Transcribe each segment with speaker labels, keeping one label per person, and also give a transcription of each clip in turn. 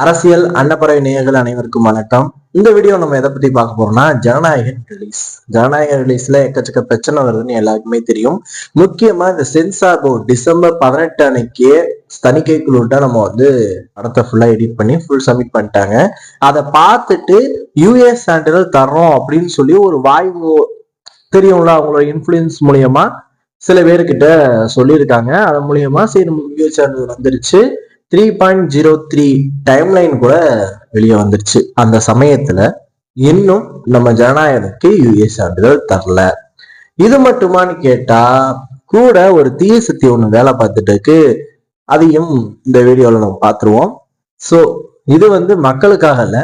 Speaker 1: அரசியல் அன்னப்பறவை நேயர்கள் அனைவருக்கும் வணக்கம். இந்த வீடியோ நம்ம எதை பத்தி பார்க்க போறோம்னா ஜனநாயகன் ரிலீஸ் ஜனநாயக ரிலீஸ்ல எக்கச்சக்க பிரச்சனை வருதுன்னு எல்லாருக்குமே தெரியும். முக்கியமா இந்த சென்சார் போர்டு டிசம்பர் பதினெட்டு அன்னைக்கே தணிக்கை குழுட்ட நம்ம வந்து படத்தை ஃபுல்லா எடிட் பண்ணி ஃபுல் சப்மிட் பண்ணிட்டாங்க. அதை பார்த்துட்டு யூஎஸ் சான்றிதழ் தர்றோம் அப்படின்னு சொல்லி ஒரு வாய்வு தெரியும்ல அவங்களோட இன்ஃப்ளூயன்ஸ் மூலியமா சில பேர்கிட்ட சொல்லியிருக்காங்க. அதன் மூலியமா சரி யூஎஸ் சான்றிதழ் வந்துருச்சு. Three point zero three timeline கூட வெளியே வந்துருச்சு. அந்த சமயத்துல இன்னும் நம்ம ஜனநாயகத்துக்கு யூஎஸ் சான்றிதழ் தரல. இது மட்டுமான்னு கேட்டா கூட ஒரு தீய சக்தி ஒண்ணு வேலை பார்த்துட்டு இருக்கு. அதையும் இந்த வீடியோல நம்ம பார்த்துருவோம். ஸோ இது வந்து மக்களுக்காக இல்லை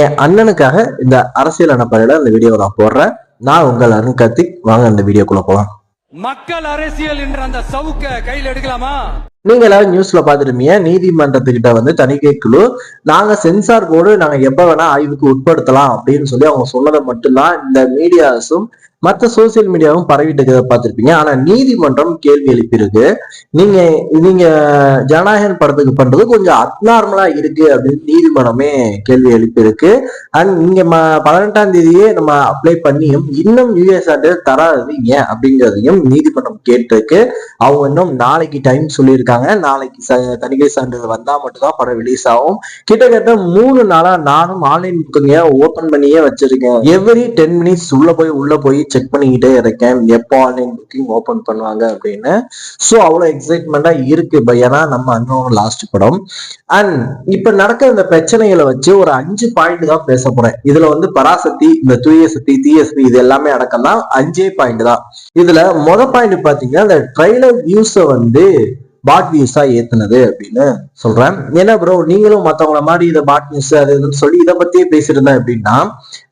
Speaker 1: என் அண்ணனுக்காக இந்த அரசியல் அனுப்பறையில இந்த வீடியோ நான் போடுறேன். நான் உங்கள் அருண் கார்த்திக். வாங்க இந்த வீடியோக்குள்ள போலாம்.
Speaker 2: மக்கள் அரசியல் என்ற அந்த சவுக்க கையில் எடுக்கலாமா?
Speaker 1: நீங்க எல்லாரும் நியூஸ்ல பாத்துருப்பீங்க நீதிமன்றத்துக்கிட்ட வந்து தணிக்கை குழு நாங்க சென்சார் போர்டு நாங்க எப்ப வேணா ஆய்வுக்கு உட்படுத்தலாம் அப்படின்னு சொல்லி அவங்க சொன்னதை மட்டும்தான் இந்த மீடியாஸும் மற்ற சோசியல் மீடியாவும் பரவிட்டு இருக்கிறத பார்த்திருப்பீங்க. ஆனா நீதிமன்றம் கேள்வி எழுப்பியிருக்கு. நீங்க நீங்க ஜனநாயகன் படத்துக்கு பண்றது கொஞ்சம் அப்நார்மலா இருக்கு அப்படின்னு நீதிமன்றமே கேள்வி எழுப்பியிருக்கு. அண்ட் இங்க பதினெட்டாம் தேதியே நம்ம அப்ளை பண்ணியும் இன்னும் யூஎஸ் சான்றிதழ் தராதது அப்படிங்கிறதையும் நீதிமன்றம் கேட்டிருக்கு. அவங்க இன்னும் நாளைக்கு டைம் சொல்லியிருக்காங்க. நாளைக்கு ச- தணிக்கை சான்றிதழ் வந்தா மட்டும்தான் படம் ரிலீஸ் ஆகும். கிட்டத்தட்ட மூணு நாளா நானும் ஆன்லைன் புக்கிங்க ஓபன் பண்ணியே வச்சிருக்கேன். எவ்ரி டென் மினிட்ஸ் உள்ள போய் உள்ள போய் செக் பண்ணிக்கிட்டே இருக்கேன். எப்போ ஆன்லைன் புக்கிங் ஓபன் பண்ணுவாங்க அப்படின்னு. ஸோ அவ்வளோ எக்ஸைட்மெண்டா இருக்கு ப- ஏன்னா நம்ம அண்ணனோட லாஸ்ட் படம். அண்ட் இப்ப நடக்கிற இந்த பிரச்சனைகளை வச்சு ஒரு அஞ்சு பாயிண்ட் தான் பேச போறேன். இதுல வந்து பராசக்தி இந்த தூய சக்தி தீய சக்தி இது எல்லாமே அடக்கம் தான் அஞ்சே பாயிண்ட் தான். இதுல மொத பாயிண்ட் பாத்தீங்கன்னா இந்த ட்ரைலர் வியூஸ வந்து பாட் நியூஸா ஏத்துனது அப்படின்னு சொல்றேன். என்ன ப்ரோ நீங்களும் மத்தவங்கள மாதிரி இதை பாட் நியூஸ் அது இதுன்னு சொல்லி இதை பத்தியே பேசியிருந்தேன் அப்படின்னா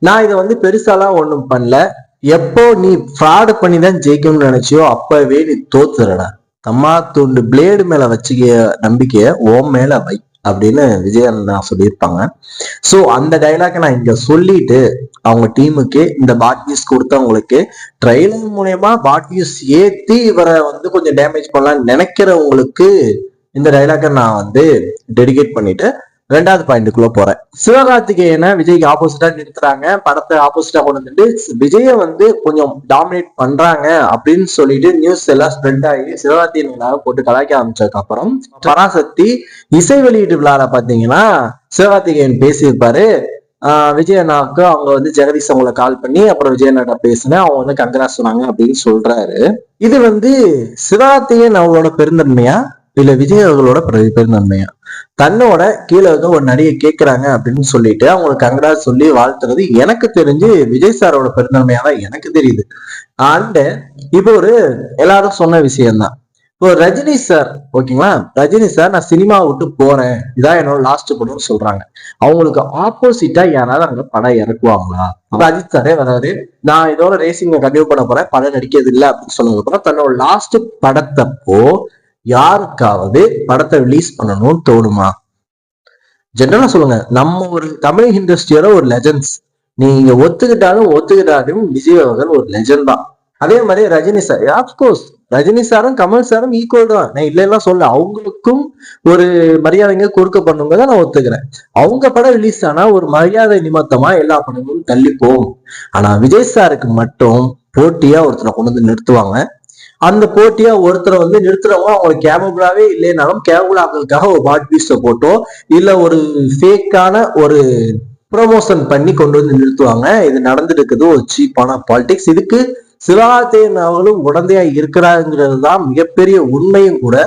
Speaker 1: நான் இதை வந்து பெருசாலாம் ஒண்ணும் பண்ணல. எப்போ நீ ஃப்ராடு பண்ணி தான் ஜெயிக்கணும்னு நினைச்சியோ அப்பவே நீ தோத்துறடா தம்மா துண்டு பிளேடு மேல வச்சுக்க நம்பிக்கைய ஓம் மேல வை. அப்படின்னு விஜயண்ணா சொல்லியிருப்பாங்க. ஸோ அந்த டைலாக்கை நான் இங்க சொல்லிட்டு அவங்க டீமுக்கு இந்த பாட் வியூஸ் கொடுத்தவங்களுக்கு ட்ரெயிலர் மூலயமா பாட் வியூஸ் ஏத்தி இவரை வந்து கொஞ்சம் டேமேஜ் பண்ணலாம்னு நினைக்கிறவங்களுக்கு இந்த டைலாக்கை நான் வந்து டெடிகேட் பண்ணிட்டு ரெண்டாவது பாயிண்ட்டுக்குள்ள போறேன். சிவகார்த்திகேயனை விஜய்க்கு ஆப்போசிட்டா நிறுத்துறாங்க. படத்தை ஆப்போசிட்டா கொண்டு வந்துட்டு விஜயை வந்து கொஞ்சம் டாமினேட் பண்றாங்க அப்படின்னு சொல்லிட்டு நியூஸ் எல்லாம் ஸ்ப்ரெட் ஆகி சிவகார்த்திகேயனுக்காக போட்டு கலாய்க்க ஆரம்பிச்சதுக்கு அப்புறம் பராசக்தி இசை வெளியீட்டு விழால பாத்தீங்கன்னா சிவகார்த்திகேயன் பேசியிருப்பாரு. ஆஹ் அவங்க வந்து ஜெகதீஷ் அவங்கள கால் பண்ணி அப்புறம் விஜய் பேசினேன். அவங்க வந்து கங்கரா சொன்னாங்க அப்படின்னு சொல்றாரு. இது வந்து சிவகார்த்திகேயன் அவங்களோட பெருந்தன்மையா? இல்ல விஜய் அவர்களோட பெருந்தன்மையா? தன்னோட கீழே வந்து ஒரு நடிகை கேட்கறாங்க அப்படின்னு சொல்லிட்டு அவங்களுக்கு கங்கரா சொல்லி வாழ்த்துறது எனக்கு தெரிஞ்சு விஜய் சாரோட பெருந்தன்மையா தான் எனக்கு தெரியுது. அண்ட் இப்போ ஒரு எல்லாரும் சொன்ன விஷயம்தான். இப்போ ரஜினி சார் ஓகேங்களா? ரஜினி சார் நான் சினிமா விட்டு போறேன். இதான் என்னோட லாஸ்ட் படம்னு சொல்றாங்க. அவங்களுக்கு ஆப்போசிட்டா யாராவது அங்க படம் இறக்குவாங்களா? அப்ப அஜித் சாரே வராது நான் இதோட ரேசிங் கண்டினியூ பண்ண போறேன். படம் நடிக்கிறது இல்லை அப்படின்னு சொன்னதுக்கப்புறம் தன்னோட லாஸ்ட் படத்தப்போ யாருக்காவது படத்தை ரிலீஸ் பண்ணணும்னு தோணுமா? ஜென்ரலா சொல்லுங்க. நம்ம ஒரு தமிழ் இண்டஸ்ட்ரியோட ஒரு லெஜண்ட்ஸ் நீங்க ஒத்துக்கிட்டாலும் ஒத்துக்கிட்டாலும் விஜய் அவர்கள் ஒரு லெஜண்ட் தான். அதே மாதிரி ரஜினி சார் ஆஃப்கோர்ஸ் ரஜினி சாரும் கமல் சாரும் ஈக்குவல் தான். நான் இல்லைன்னா சொல்ல அவங்களுக்கும் ஒரு மரியாதைங்க கொடுக்கப்படுங்க தான் நான் ஒத்துக்கிறேன். அவங்க படம் ரிலீஸ் ஆனா ஒரு மரியாதை நிமித்தமா எல்லா படங்களும் தள்ளி போகும் ஆனா விஜய் சாருக்கு மட்டும் போட்டியா ஒருத்தரை கொண்டு வந்து நிறுத்துவாங்க. அந்த போட்டியா ஒருத்தரை வந்து நிறுத்துறவங்க அவங்களுக்கு கேமபுளாவே இல்லைனாலும் கேமபுளாக்களுக்காக ஒரு பாட் பீஸ போட்டோ இல்ல ஒரு ஃபேக்கான ஒரு ப்ரமோஷன் பண்ணி கொண்டு வந்து நிறுத்துவாங்க. இது நடந்துருக்குது ஒரு சீப்பான பாலிடிக்ஸ் இதுக்கு சிவகார்த்திகேயன் அவர்களும் உடந்தையா இருக்கிறாங்கிறது தான் மிகப்பெரிய உண்மையும் கூட.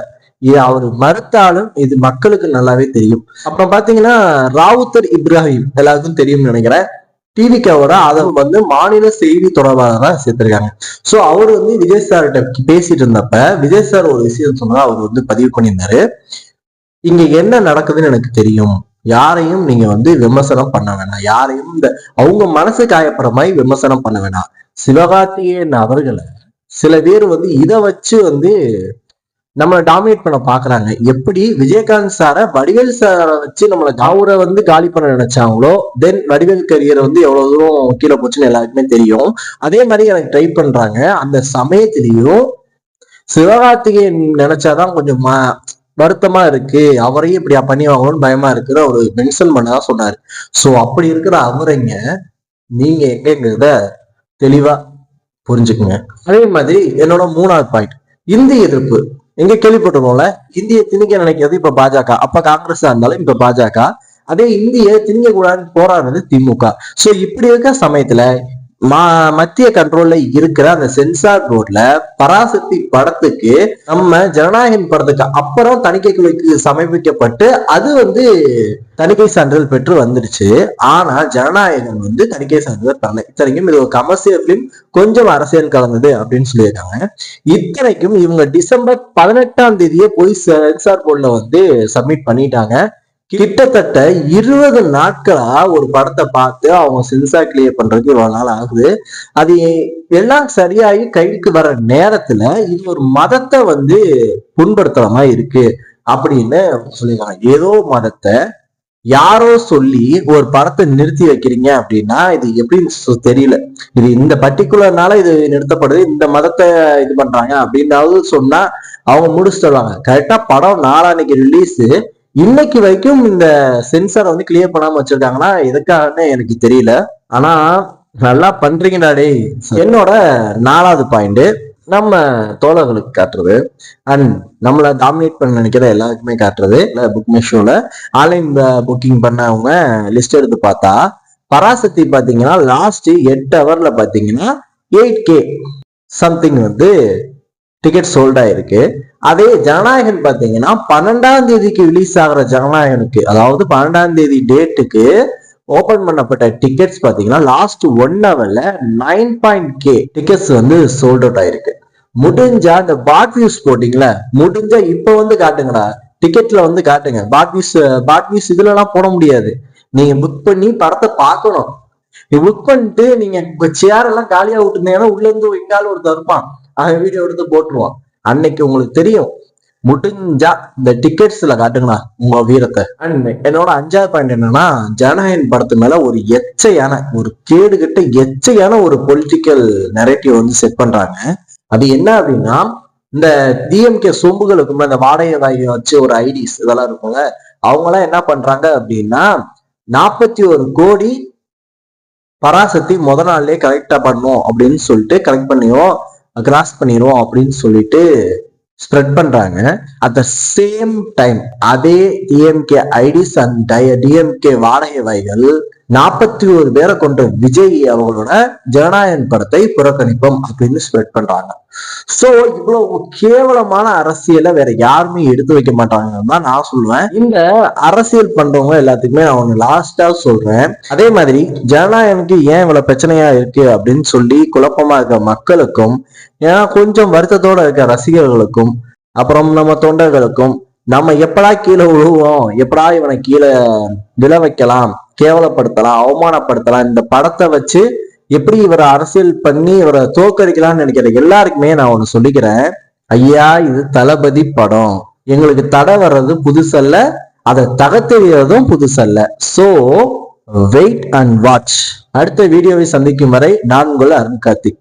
Speaker 1: இது அவர் மறுத்தாலும் இது மக்களுக்கு நல்லாவே தெரியும். அப்புறம் பாத்தீங்கன்னா ராவுத்தர் இப்ராஹிம் எல்லாருக்கும் தெரியும்னு நினைக்கிறேன். டிவிக்காவோட அதை வந்து மாநில செய்தி தொடர்பாளராக சேர்த்திருக்காங்க. சோ அவர் வந்து விஜய் சார்கிட்ட பேசிட்டு இருந்தப்ப விஜய் சார் ஒரு விஷயம் சொன்னா அவர் வந்து பதிவு பண்ணியிருந்தாரு. இங்க என்ன நடக்குதுன்னு எனக்கு தெரியும். யாரையும் நீங்க வந்து விமர்சனம் பண்ண வேணாம். யாரையும் இந்த அவங்க மனசு காயப்படுற மாதிரி விமர்சனம் பண்ண வேணாம். சிவகார்த்திகேயன் அவர்களை சில பேர் வந்து இதை வச்சு வந்து நம்மளை டாமினேட் பண்ண பாக்குறாங்க. எப்படி விஜயகாந்த் சாரை வடிவேல் சாரை வச்சு நம்மளை அவரை வந்து காலி பண்ண நினைச்சாங்களோ தென் வடிவேல் கரியர் வந்து எவ்வளவு தூரம் கீழே போச்சுன்னு எல்லாருக்குமே தெரியும். அதே மாதிரி எனக்கு ட்ரை பண்றாங்க. அந்த சமயத்திலையும் சிவகார்த்திகேயன் நினைச்சாதான் கொஞ்சம் ம- வருத்தமா இருக்கு. அவரையும் இப்படி பண்ணி வாங்கணும்னு பயமா இருக்குன்னு அவரு மென்ஷன் பண்ணதான் சொன்னாரு. சோ அப்படி இருக்கிற அவரைங்க நீங்க எங்கங்கிறத தெளிவா புரிஞ்சுக்குங்க. அதே மாதிரி என்னோட மூணாவது பாயிண்ட் இந்தி எதிர்ப்பு. எங்க கேள்விப்பட்டிருக்கோம்ல இந்திய திணிக்க நினைக்கிறது இப்ப பாஜக. அப்ப காங்கிரஸ் இருந்தாலும் இப்ப பாஜக. அதே இந்திய திணிக்க கூடாதுன்னு போராடுறது திமுக. சோ இப்படி இருக்க சமயத்துல மத்திய கண்ட்ரோல்ல இருக்கிற அந்த சென்சார் போர்ட்ல பராசக்தி படத்துக்கு நம்ம ஜனநாயகன் படத்துக்கு அப்புறம் தணிக்கை குழுக்கு சமர்ப்பிக்கப்பட்டு அது வந்து தணிக்கை சான்றிதழ் பெற்று வந்துருச்சு ஆனா ஜனநாயகன் வந்து தணிக்கை சான்றிதழ் தரல. இத்தனைக்கும் இது ஒரு கமர்ஷியல் பிலிம் கொஞ்சம் அரசியல் கலந்தது அப்படின்னு சொல்லியிருக்காங்க. இத்தனைக்கும் இவங்க டிசம்பர் பதினெட்டாம் தேதியே போய் சென்சார் போர்ட்ல வந்து சப்மிட் பண்ணிட்டாங்க. கிட்டத்தட்ட இருபது நாட்களா ஒரு படத்தை பார்த்து அவங்க சின்சா கிளியர் பண்றதுக்கு இவ்வளவு நாள் ஆகுது. அது எல்லாம் சரியாகி கைக்கு வர நேரத்துல இது ஒரு மதத்தை வந்து புண்படுத்துற மாதிரி இருக்கு அப்படின்னு சொல்லியிருக்காங்க. ஏதோ மதத்தை யாரோ சொல்லி ஒரு படத்தை நிறுத்தி வைக்கிறீங்க அப்படின்னா இது எப்படின்னு தெரியல. இது இந்த பர்டிகுலர்னால இது நிறுத்தப்படுது இந்த மதத்தை இது பண்றாங்க அப்படின்னாவது சொன்னா அவங்க முடிச்சு தருவாங்க கரெக்டா படம் நாளான்னைக்கு ரிலீஸ் இன்னைக்கு வரைக்கும் இந்த சென்சார் வந்து கிளியர் பண்ணாம வச்சிருக்காங்கன்னா எதுக்காகன்னு எனக்கு தெரியல. ஆனா நல்லா பண்றீங்கடா டேய். என்னோட நாலாவது பாயிண்ட் நம்ம தோழர்களுக்கு காட்டுறது. அண்ட் நம்மள டாமினேட் பண்ண நினைக்கிற எல்லாருக்குமே காட்டுறது. புக் மெஷோல ஆன்லைன் புக்கிங் பண்ணவங்க லிஸ்ட் எடுத்து பார்த்தா பராசக்தி பாத்தீங்கன்னா லாஸ்ட் எட்டு ஹவர்ல பாத்தீங்கன்னா எயிட் கே சம்திங் வந்து டிக்கெட் சோல்ட் ஆயிருக்கு. அதே ஜனநாயகன் பாத்தீங்கன்னா பன்னெண்டாம் தேதிக்கு ரிலீஸ் ஆகிற ஜனநாயகனுக்கு அதாவது பன்னெண்டாம் தேதி டேட்டுக்கு ஓபன் பண்ணப்பட்ட டிக்கெட்ஸ் பாத்தீங்கன்னா லாஸ்ட் ஒன் ஹவர்ல நைன் பாயிண்ட் கே டிக்கெட்ஸ் வந்து சோல்ட் அவுட் ஆயிருக்கு. முடிஞ்சா இந்த பாட் வியூஸ் போட்டீங்களா முடிஞ்சா இப்ப வந்து காட்டுங்கடா. டிக்கெட்ல வந்து காட்டுங்க. பாட் வியூஸ் பாட் வியூஸ் இதுல எல்லாம் போட முடியாது. நீங்க புக் பண்ணி படத்தை பார்க்கணும். நீ புக் பண்ணிட்டு நீங்க சேர் எல்லாம் காலியா விட்டுருந்தீங்கன்னா உள்ள இருந்து எங்காலும் ஒருத்தர் இருப்பான். அவன் வீடியோ எடுத்து போட்டுருவான். அன்னைக்கு உங்களுக்கு தெரியும். முடிஞ்சா இந்த டிக்கெட்ஸ்ல காட்டுங்களா உங்க வீரத்தை. அண்ட் என்னோட அஞ்சாவது பாயிண்ட் என்னன்னா ஜனநாயகன் படத்து மேல ஒரு எச்சையான ஒரு கேடுகட்ட எச்சையான ஒரு பொலிட்டிக்கல் நெரேட்டிவ் வந்து செட் பண்றாங்க. அது என்ன அப்படின்னா இந்த டிஎம்கே சொம்புகளுக்கும் இந்த வாடகை வாங்கி வச்சு ஒரு ஐடிஸ் இதெல்லாம் இருக்கும்ல அவங்க எல்லாம் என்ன பண்றாங்க அப்படின்னா நாற்பத்தி ஒரு கோடி பராசக்தி முத நாள்லயே கரெக்டா பண்ணும் அப்படின்னு சொல்லிட்டு கரெக்ட் பண்ணிடுவோம் கிராஸ் பண்ணிடுவோம் அப்படின்னு சொல்லிட்டு ஸ்ப்ரெட் பண்றாங்க. அட் த சேம் டைம் அதே டிஎம்கே ஐடிஸ் அண்ட் டிஎம்கே வாடகை வாய்கள் நாற்பத்தி ஒரு பேரை கொண்ட விஜய் அவங்களோட ஜனநாயகன் படத்தை புறக்கணிப்போம் அப்படின்னு ஸ்ப்ரெட் பண்றாங்க. சோ இவ்வளவு கேவலமான அரசியலை வேற யாருமே எடுத்து வைக்க மாட்டாங்கன்னு தான் நான் சொல்லுவேன். இந்த அரசியல் பண்றவங்க எல்லாத்துக்குமே நான் ஒண்ணு லாஸ்டா சொல்றேன். அதே மாதிரி ஜனநாயகனுக்கு ஏன் இவ்வளவு பிரச்சனையா இருக்கு அப்படின்னு சொல்லி குழப்பமா இருக்க மக்களுக்கும் ஏன்னா கொஞ்சம் வருத்தத்தோட இருக்க ரசிகர்களுக்கும் அப்புறம் நம்ம தொண்டர்களுக்கும் நம்ம எப்படா கீழே விழுவோம்? எப்படா இவனை கீழே விழ வைக்கலாம் கேவலப்படுத்தலாம் அவமானப்படுத்தலாம்? இந்த படத்தை வச்சு எப்படி இவரை அரசியல் பண்ணி இவரை தோக்கடிக்கலாம்னு நினைக்கிற எல்லாருக்குமே நான் ஒன்று சொல்லிக்கிறேன். ஐயா இது தளபதி படம். எங்களுக்கு தடை வர்றது புதுசல்ல அதை தகத்தெறியதும் புதுசல்ல. சோ வெயிட் அண்ட் வாட்ச் அடுத்த வீடியோவை சந்திக்கும் வரை நான் உங்கள் அருண் கார்த்திக்.